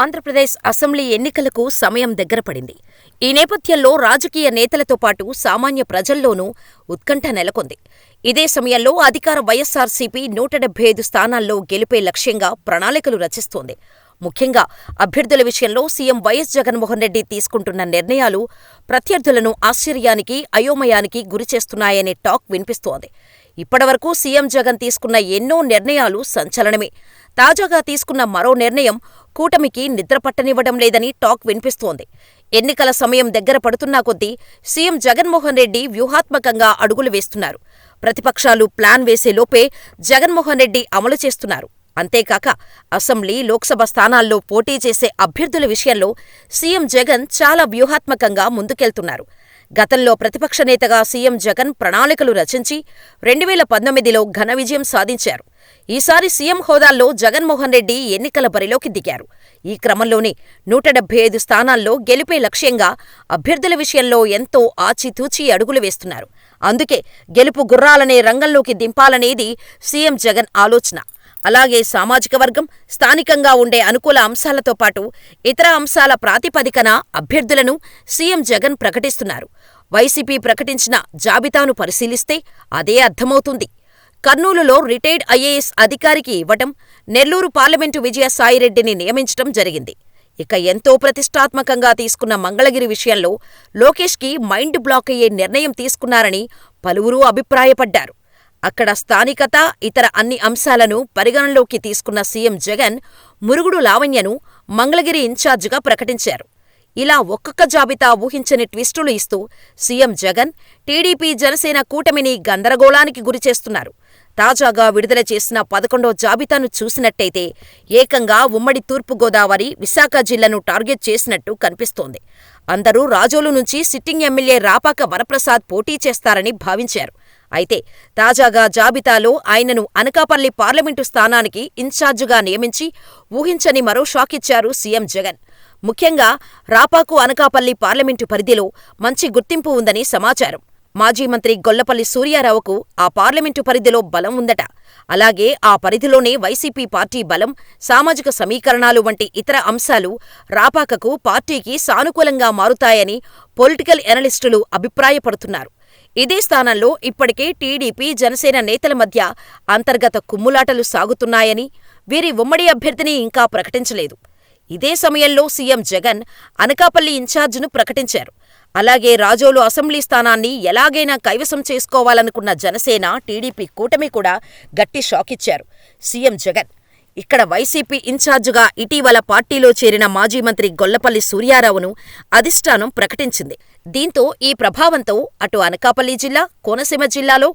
Andhra Pradesh assembly ఎన్నికలకు సమయం దగ్గరపడింది. ఈ నేపథ్యంలో రాజకీయ నేతలతో పాటు సామాన్య ప్రజల్లోనూ ఉత్కంఠ నెలకొంది. ఇదే సమయంలో అధికార వైఎస్సార్సీపీ నూట డెబ్బై ఐదు స్థానాల్లో గెలుపే లక్ష్యంగా ప్రణాళికలు రచిస్తోంది. ముఖ్యంగా అభ్యర్థుల విషయంలో సీఎం వైఎస్ జగన్మోహన్ రెడ్డి తీసుకుంటున్న నిర్ణయాలు ప్రత్యర్థులను ఆశ్చర్యానికి, అయోమయానికి గురిచేస్తున్నాయనే టాక్ వినిపిస్తోంది. ఇప్పటివరకు సీఎం జగన్ తీసుకున్న ఎన్నో నిర్ణయాలు సంచలనమే. తాజాగా తీసుకున్న మరో నిర్ణయం కూటమికి నిద్రపట్టనివ్వడం లేదని టాక్ వినిపిస్తోంది. ఎన్నికల సమయం దగ్గర పడుతున్నా కొద్దీ సీఎం జగన్మోహన్రెడ్డి వ్యూహాత్మకంగా అడుగులు వేస్తున్నారు. ప్రతిపక్షాలు ప్లాన్ వేసేలోపే జగన్మోహన్రెడ్డి అమలు చేస్తున్నారు. అంతేకాక అసెంబ్లీ, లోక్సభ స్థానాల్లో పోటీ చేసే అభ్యర్థుల విషయంలో సీఎం జగన్ చాలా వ్యూహాత్మకంగా ముందుకెళ్తున్నారు. గతంలో ప్రతిపక్ష నేతగా సీఎం జగన్ ప్రణాళికలు రచించి రెండువేల పంతొమ్మిదిలో ఘన విజయం సాధించారు. ఈసారి సీఎం హోదాలో జగన్మోహన్రెడ్డి ఎన్నికల బరిలోకి దిగారు. ఈ క్రమంలోనే నూట డెబ్బై ఐదు స్థానాల్లో గెలుపే లక్ష్యంగా అభ్యర్థుల విషయంలో ఎంతో ఆచితూచి అడుగులు వేస్తున్నారు. అందుకే గెలుపు గుర్రాలనే రంగంలోకి దింపాలనేది సీఎం జగన్ ఆలోచన. అలాగే సామాజిక వర్గం, స్థానికంగా ఉండే అనుకూల అంశాలతో పాటు ఇతర అంశాల ప్రాతిపదికన అభ్యర్థులను సీఎం జగన్ ప్రకటిస్తున్నారు. వైసీపీ ప్రకటించిన జాబితాను పరిశీలిస్తే అదే అర్థమవుతుంది. కర్నూలులో రిటైర్డ్ ఐఏఎస్ అధికారికి ఇవ్వటం, నెల్లూరు పార్లమెంటు విజయసాయిరెడ్డిని నియమించటం జరిగింది. ఇక ఎంతో ప్రతిష్టాత్మకంగా తీసుకున్న మంగళగిరి విషయంలో లోకేష్కి మైండ్ బ్లాక్ అయ్యే నిర్ణయం తీసుకున్నారని పలువురు అభిప్రాయపడ్డారు. అక్కడ స్థానికత, ఇతర అన్ని అంశాలను పరిగణనలోకి తీసుకున్న సీఎం జగన్ మురుగుడు లావణ్యను మంగళగిరి ఇన్ఛార్జిగా ప్రకటించారు. ఇలా ఒక్కొక్క జాబితా ఊహించని ట్విస్టులు ఇస్తూ సీఎం జగన్, టీడీపీ జనసేన కూటమిని గందరగోళానికి గురిచేస్తున్నారు. తాజాగా విడుదల చేసిన పదకొండో జాబితాను చూసినట్టయితే ఏకంగా ఉమ్మడి తూర్పుగోదావరి, విశాఖ జిల్లాను టార్గెట్ చేసినట్టు కనిపిస్తోంది. అందరూ రాజోలు నుంచి సిట్టింగ్ ఎమ్మెల్యే రాపాక వరప్రసాద్ పోటీ చేస్తారని భావించారు. అయితే తాజాగా జాబితాలో ఆయనను అనకాపల్లి పార్లమెంటు స్థానానికి ఇన్ఛార్జిగా నియమించి ఊహించని మరో షాకిచ్చారు సీఎం జగన్. ముఖ్యంగా రాపాకు అనకాపల్లి పార్లమెంటు పరిధిలో మంచి గుర్తింపు ఉందని సమాచారం. మాజీ మంత్రి గొల్లపల్లి సూర్యారావుకు ఆ పార్లమెంటు పరిధిలో బలం ఉందట. అలాగే ఆ పరిధిలోనే వైసీపీ పార్టీ బలం, సామాజిక సమీకరణాలు వంటి ఇతర అంశాలు రాపాకకు, పార్టీకి సానుకూలంగా మారుతాయని పొలిటికల్ ఎనలిస్టులు అభిప్రాయపడుతున్నారు. ఇదే స్థానంలో ఇప్పటికే టీడీపీ, జనసేన నేతల మధ్య అంతర్గత కుమ్ములాటలు సాగుతున్నాయని, వీరి ఉమ్మడి అభ్యర్థిని ఇంకా ప్రకటించలేదు. ఇదే సమయంలో సీఎం జగన్ అనకాపల్లి ఇన్ఛార్జిను ప్రకటించారు. అలాగే రాజోలు అసెంబ్లీ స్థానాన్ని ఎలాగైనా కైవసం చేసుకోవాలనుకున్న జనసేన, టీడీపీ కూటమి కూడా గట్టి షాకిచ్చారు. సీఎం జగన్ ఇక్కడ వైసీపీ ఇన్ఛార్జిగా ఇటీవల పార్టీలో చేరిన మాజీ మంత్రి గొల్లపల్లి సూర్యారావును అధిష్టానం ప్రకటించింది. దీంతో ఈ ప్రభావంతో అటు అనకాపల్లి జిల్లా, కోనసీమ జిల్లాలో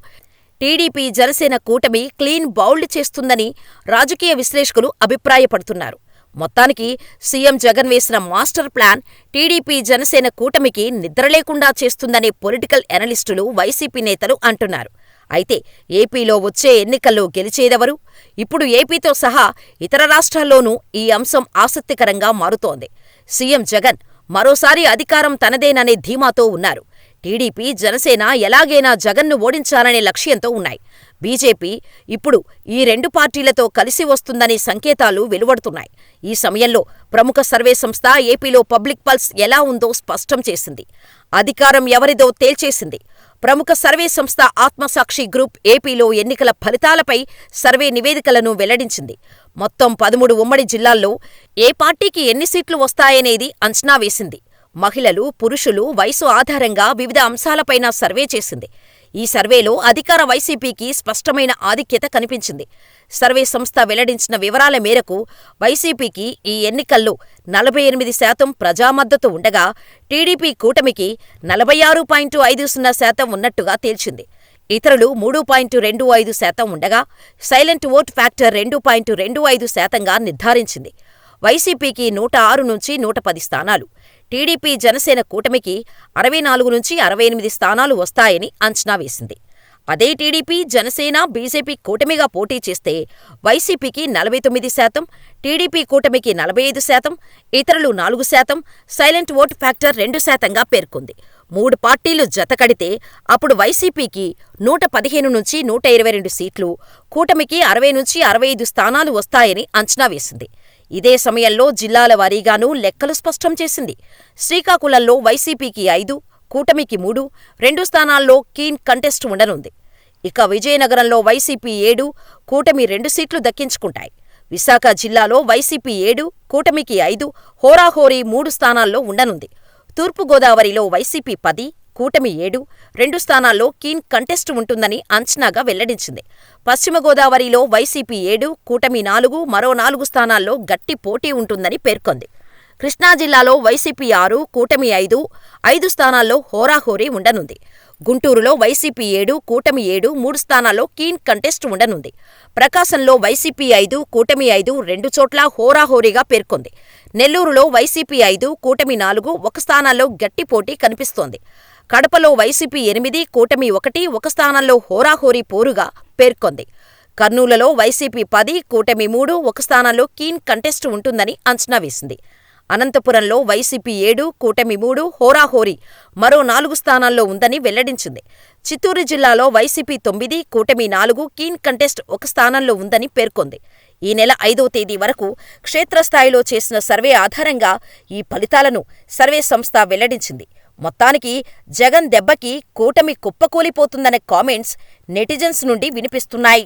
టీడీపీ, జనసేన కూటమి క్లీన్ బౌల్డ్ చేస్తుందని రాజకీయ విశ్లేషకులు అభిప్రాయపడుతున్నారు. మొత్తానికి సీఎం జగన్ వేసిన మాస్టర్ ప్లాన్ టీడీపీ, జనసేన కూటమికి నిద్రలేకుండా చేస్తుందనే పొలిటికల్ ఎనలిస్టులు, వైసీపీ నేతలు అంటున్నారు. అయితే ఏపీలో వచ్చే ఎన్నికల్లో గెలిచేదెవరు? ఇప్పుడు ఏపీతో సహా ఇతర రాష్ట్రాల్లోనూ ఈ అంశం ఆసక్తికరంగా మారుతోంది. సీఎం జగన్ మరోసారి అధికారం తనదేననే ధీమాతో ఉన్నారు. టీడీపీ, జనసేన ఎలాగైనా జగన్ను ఓడించాలనే లక్ష్యంతో ఉన్నాయి. బీజేపీ ఇప్పుడు ఈ రెండు పార్టీలతో కలిసి వస్తుందనే సంకేతాలు వెలువడుతున్నాయి. ఈ సమయంలో ప్రముఖ సర్వే సంస్థ ఏపీలో పబ్లిక్ పల్స్ ఎలా ఉందో స్పష్టం చేసింది. అధికారం ఎవరిదో తేల్చేసింది. ప్రముఖ సర్వే సంస్థ ఆత్మసాక్షి గ్రూప్ ఏపీలో ఎన్నికల ఫలితాలపై సర్వే నివేదికలను వెల్లడించింది. మొత్తం పదమూడు ఉమ్మడి జిల్లాల్లో ఏ పార్టీకి ఎన్ని సీట్లు వస్తాయనేది అంచనా వేసింది. మహిళలు, పురుషులు, వయసు ఆధారంగా వివిధ అంశాలపైన సర్వే చేసింది. ఈ సర్వేలో అధికార వైసీపీకి స్పష్టమైన ఆధిక్యత కనిపించింది. సర్వే సంస్థ వెల్లడించిన వివరాల మేరకు వైసీపీకి ఈ ఎన్నికల్లో నలభై ఎనిమిది శాతం ప్రజామద్దతు ఉండగా, టీడీపీ కూటమికి నలభై ఆరు పాయింట్ ఐదు సున్నా శాతం ఉన్నట్టుగా తేల్చింది. ఇతరులు మూడు పాయింట్ రెండు ఐదు శాతం ఉండగా, సైలెంట్ ఓట్ ఫ్యాక్టర్ రెండు పాయింట్ రెండు ఐదు శాతంగా నిర్ధారించింది. వైసీపీకి నూట ఆరు నుంచి నూట పది స్థానాలు, టీడీపీ, జనసేన కూటమికి అరవై నాలుగు నుంచి అరవై ఎనిమిది స్థానాలు వస్తాయని అంచనా వేసింది. అదే టీడీపీ, జనసేన, బీజేపీ కూటమిగా పోటీ చేస్తే వైసీపీకి నలభై తొమ్మిది శాతం, టీడీపీ కూటమికి నలభై ఐదు శాతం, ఇతరులు నాలుగు శాతం, సైలెంట్ ఓట్ ఫ్యాక్టర్ రెండు శాతంగా పేర్కొంది. మూడు పార్టీలు జతకడితే అప్పుడు వైసీపీకి నూట పదిహేను నుంచి నూట ఇరవై రెండు సీట్లు, కూటమికి అరవై నుంచి అరవై ఐదు స్థానాలు వస్తాయని అంచనా వేసింది. ఇదే సమయంలో జిల్లాల వారీగానూ లెక్కలు స్పష్టం చేసింది. శ్రీకాకుళంలో వైసీపీకి ఐదు, కూటమికి మూడు, రెండు స్థానాల్లో కీన్ కంటెస్ట్ ఉండనుంది. ఇక విజయనగరంలో వైసీపీ ఏడు, కూటమి రెండు సీట్లు దక్కించుకుంటాయి. విశాఖ జిల్లాలో వైసీపీ ఏడు, కూటమికి ఐదు, హోరాహోరీ మూడు స్థానాల్లో ఉండనుంది. తూర్పుగోదావరిలో వైసీపీ పది, కూటమి ఏడు, రెండు స్థానాల్లో కీన్ కంటెస్ట్ ఉంటుందని అంచనాగా వెల్లడించింది. పశ్చిమ గోదావరిలో వైసీపీ ఏడు, కూటమి నాలుగు, మరో నాలుగు స్థానాల్లో గట్టి పోటీ ఉంటుందని పేర్కొంది. కృష్ణా జిల్లాలో వైసీపీ ఆరు, కూటమి ఐదు, ఐదు స్థానాల్లో హోరాహోరీ ఉండనుంది. గుంటూరులో వైసీపీ ఏడు, కూటమి ఏడు, మూడు స్థానాల్లో కీన్ కంటెస్ట్ ఉండనుంది. ప్రకాశంలో వైసీపీ ఐదు, కూటమి ఐదు, రెండు చోట్ల హోరాహోరీగా పేర్కొంది. నెల్లూరులో వైసీపీ ఐదు, కూటమి నాలుగు, ఒక స్థానాల్లో గట్టి పోటీ కనిపిస్తోంది. కడపలో వైసీపీ ఎనిమిది, కూటమి ఒకటి, ఒక స్థానంలో హోరాహోరీ పోరుగా పేర్కొంది. కర్నూలులో వైసీపీ పది, కూటమి మూడు, ఒక స్థానంలో కీన్ కంటెస్ట్ ఉంటుందని అంచనా వేసింది. అనంతపురంలో వైసీపీ ఏడు, కూటమి మూడు, హోరాహోరీ మరో నాలుగు స్థానాల్లో ఉందని వెల్లడించింది. చిత్తూరు జిల్లాలో వైసీపీ తొమ్మిది, కూటమి నాలుగు, కీన్ కంటెస్ట్ ఒక స్థానంలో ఉందని పేర్కొంది. ఈ నెల ఐదో తేదీ వరకు క్షేత్రస్థాయిలో చేసిన సర్వే ఆధారంగా ఈ ఫలితాలను సర్వే సంస్థ వెల్లడించింది. మొత్తానికి జగన్ దెబ్బకి కూటమి కుప్పకూలిపోతుందనే కామెంట్స్ నెటిజన్స్ నుండి వినిపిస్తున్నాయి.